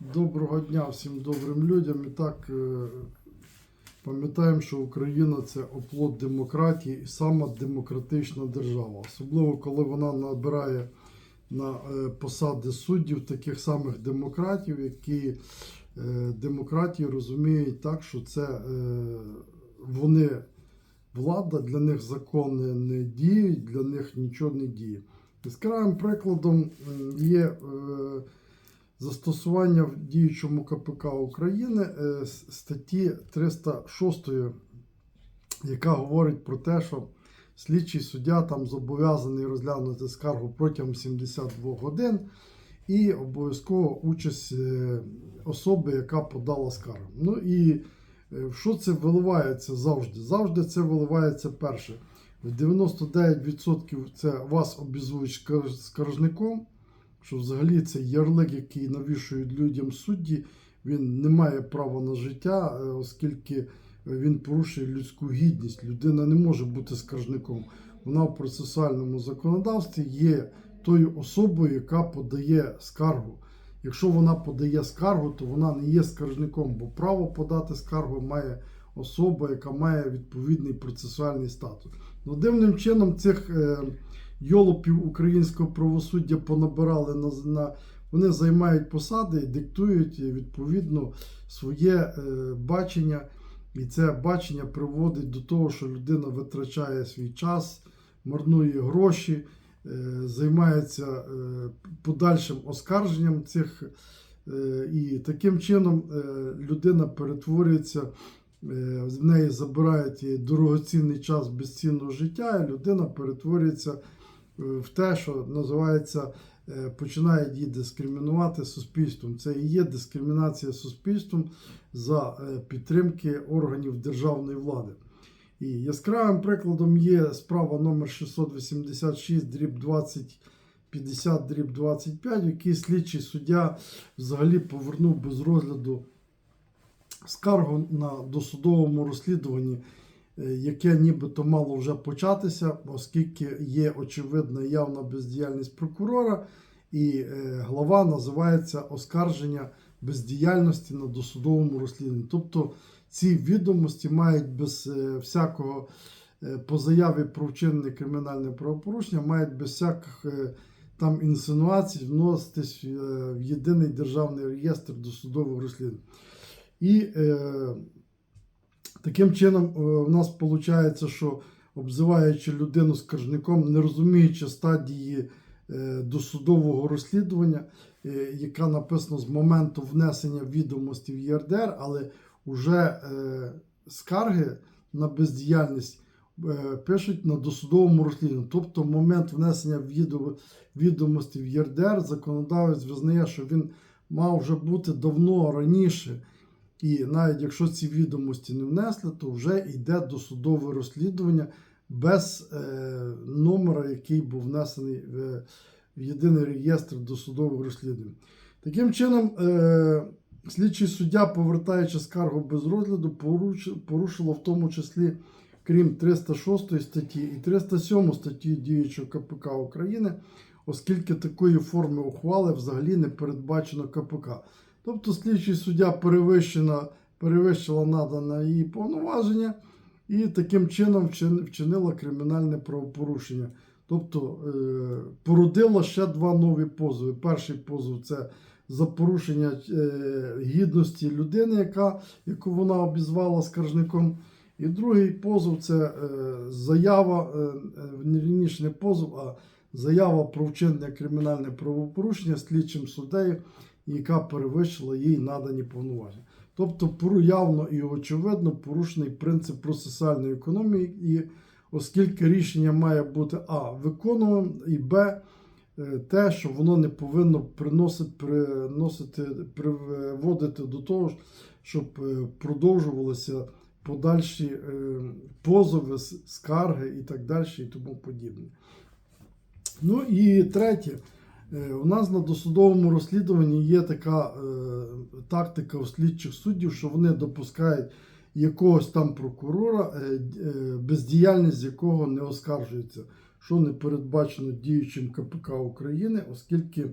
Доброго дня всім добрим людям. І так е, пам'ятаємо, що Україна це оплот демократії і сама демократична держава. Особливо коли вона набирає на е, посади суддів таких самих демократів, які е, демократії розуміють так, що це вони влада, для них закони не діють, для них нічого не діє. Яскравим прикладом є застосування в діючому КПК України е, статті 306, яка говорить про те, що слідчий суддя там зобов'язаний розглянути скаргу протягом 72 годин і обов'язково участь е, особи, яка подала скаргу. Ну і е, що це виливається завжди? Завжди це виливається перше. В 99% це вас обізвують скаржником, що взагалі це ярлик, який навішують людям судді, він не має права на життя, е, оскільки він порушує людську гідність. Людина не може бути скаржником. Вона в процесуальному законодавстві є тою особою, яка подає скаргу. Якщо вона подає скаргу, то вона не є скаржником, бо право подати скаргу має особа, яка має відповідний процесуальний статус. Ну, дивним чином цих е, йолопів українського правосуддя понабирали на, на вони займають посади і диктують е, відповідно своє е, бачення. І це бачення приводить до того, що людина витрачає свій час, марнує гроші, е, займається е, подальшим оскарженням цих. е, І таким чином е, людина перетворюється, е, з неї забирають дорогоцінний час безцінного життя, і людина перетворюється в те, що називається, е, починає її дискримінувати суспільством. Це і є дискримінація суспільством за е, підтримки органів державної влади. І яскравим прикладом є справа номер 686 дріб 20 50 дріб 25, в якій слідчий суддя взагалі повернув без розгляду скаргу на досудовому розслідуванні, яке нібито мало вже початися, оскільки є очевидна явна бездіяльність прокурора, і е, глава називається оскарження бездіяльності на досудовому розслідуванні. Тобто ці відомості мають без е, всякого е, по заяві про вчинене кримінальне правопорушення, мають без всяких е, там інсинуацій вноситись е, в єдиний державний реєстр досудових розслідувань. І е, таким чином е, в нас виходить, що обзиваючи людину скаржником, не розуміючи стадії е, досудового розслідування, е, яка написана з моменту внесення відомості в ЄРДР, але вже скарги на бездіяльність пишуть на досудовому розслідуванні. Тобто, момент внесення відомості в ЄРДР законодавець визнає, що він мав вже бути давно раніше. І навіть якщо ці відомості не внесли, то вже йде досудове розслідування без е, номера, який був внесений в, єдиний реєстр досудових розслідувань. Таким чином, е, слідчий суддя, повертаючи скаргу без розгляду, порушило в тому числі, крім 306 статті і 307 статті діючого КПК України, оскільки такої форми ухвали взагалі не передбачено КПК. Тобто слідчий суддя перевищена, перевищила надане її повноваження і таким чином вчинила кримінальне правопорушення. Тобто е, породила ще два нові позови. Перший позов це за порушення е, гідності людини, яка, яку вона обізвала скаржником. І другий позов це е, заява, не позов, а заява про вчинення кримінальне правопорушення слідчим суддею, яка перевищила їй надані повноваження. Тобто, явно і очевидно порушений принцип процесуальної економії, і оскільки рішення має бути А виконуваним, і Б. е, Те, що воно не повинно приносити, приносити, приводити до того, щоб е, продовжувалися подальші е, позови, скарги і так далі, і тому подібне. Ну і третє, у нас на досудовому розслідуванні є така е, тактика у слідчих суддів, що вони допускають якогось там прокурора, е, е, бездіяльність якого не оскаржується, що не передбачено діючим КПК України, оскільки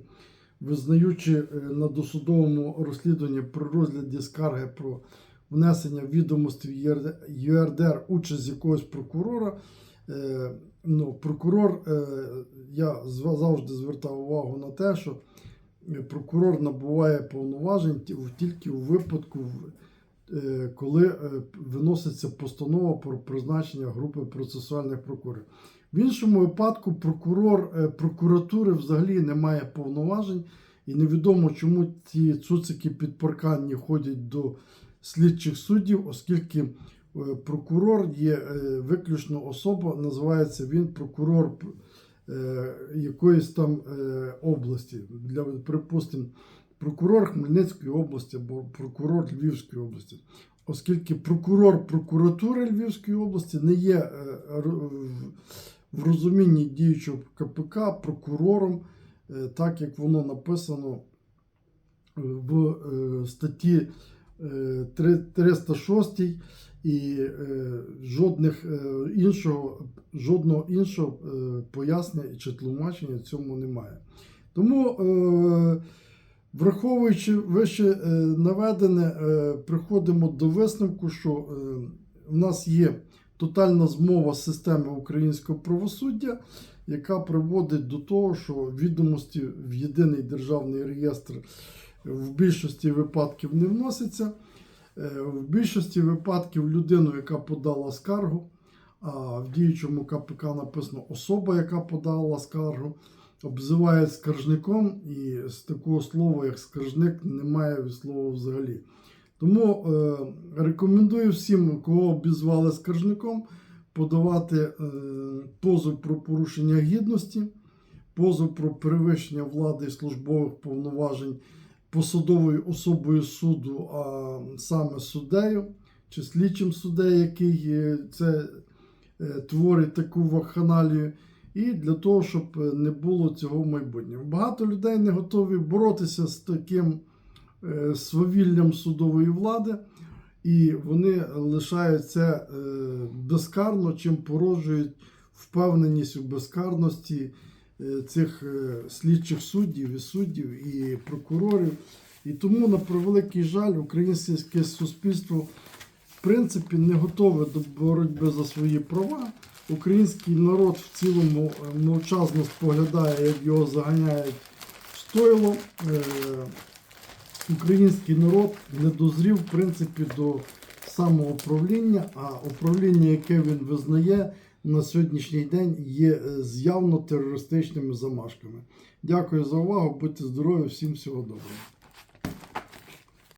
визнаючи е, на досудовому розслідуванні при розгляді скарги про внесення відомостей ЮРДР участь якогось прокурора. Е, ну, прокурор, е, я завжди звертав увагу на те, що е, прокурор набуває повноважень тільки у випадку, коли виноситься постанова про призначення групи процесуальних прокурорів. В іншому випадку прокурор прокуратури взагалі не має повноважень, і невідомо, чому ці цуцики підпарканні ходять до слідчих суддів, оскільки прокурор є е, виключно особа, називається він прокурор е, якоїсь там е, області. Для, припустимо, прокурор Хмельницької області або прокурор Львівської області. Оскільки прокурор прокуратури Львівської області не є е, в- розумінні діючого КПК прокурором, е, так як воно написано в е, статті е, 306 і е, жодних е, іншого, жодного іншого е, пояснення чи тлумачення цьому немає. Тому, враховуючи вище наведене, приходимо до висновку, що в нас є тотальна змова системи українського правосуддя, яка приводить до того, що відомості в єдиний державний реєстр в більшості випадків не вносяться. Е, В більшості випадків людину, яка подала скаргу, а в діючому КПК написано особа, яка подала скаргу, обзивають скаржником, і з такого слова, як скаржник, немає слова взагалі. Тому е, рекомендую всім, кого обізвали скаржником, подавати е, позов про порушення гідності, позов про перевищення влади і службових повноважень посадовою особою суду, а саме суддею чи слідчим суддею, який це е, творить таку вакханалію, і для того, щоб е, не було цього в майбутньому. Багато людей не готові боротися з таким е, свавіллям судової влади, і вони лишають це е, безкарно, чим породжують впевненість у безкарності цих е, слідчих суддів і суддів і прокурорів. І тому, на превеликий жаль, українське суспільство в принципі не готове до боротьби за свої права. Український народ в цілому е, мовчазно споглядає, як його заганяють в стойло. Е, Український народ не дозрів в принципі до самоуправління, а управління, яке він визнає на сьогоднішній день, є е, з явно терористичними замашками. Дякую за увагу, будьте здорові, всім всього доброго.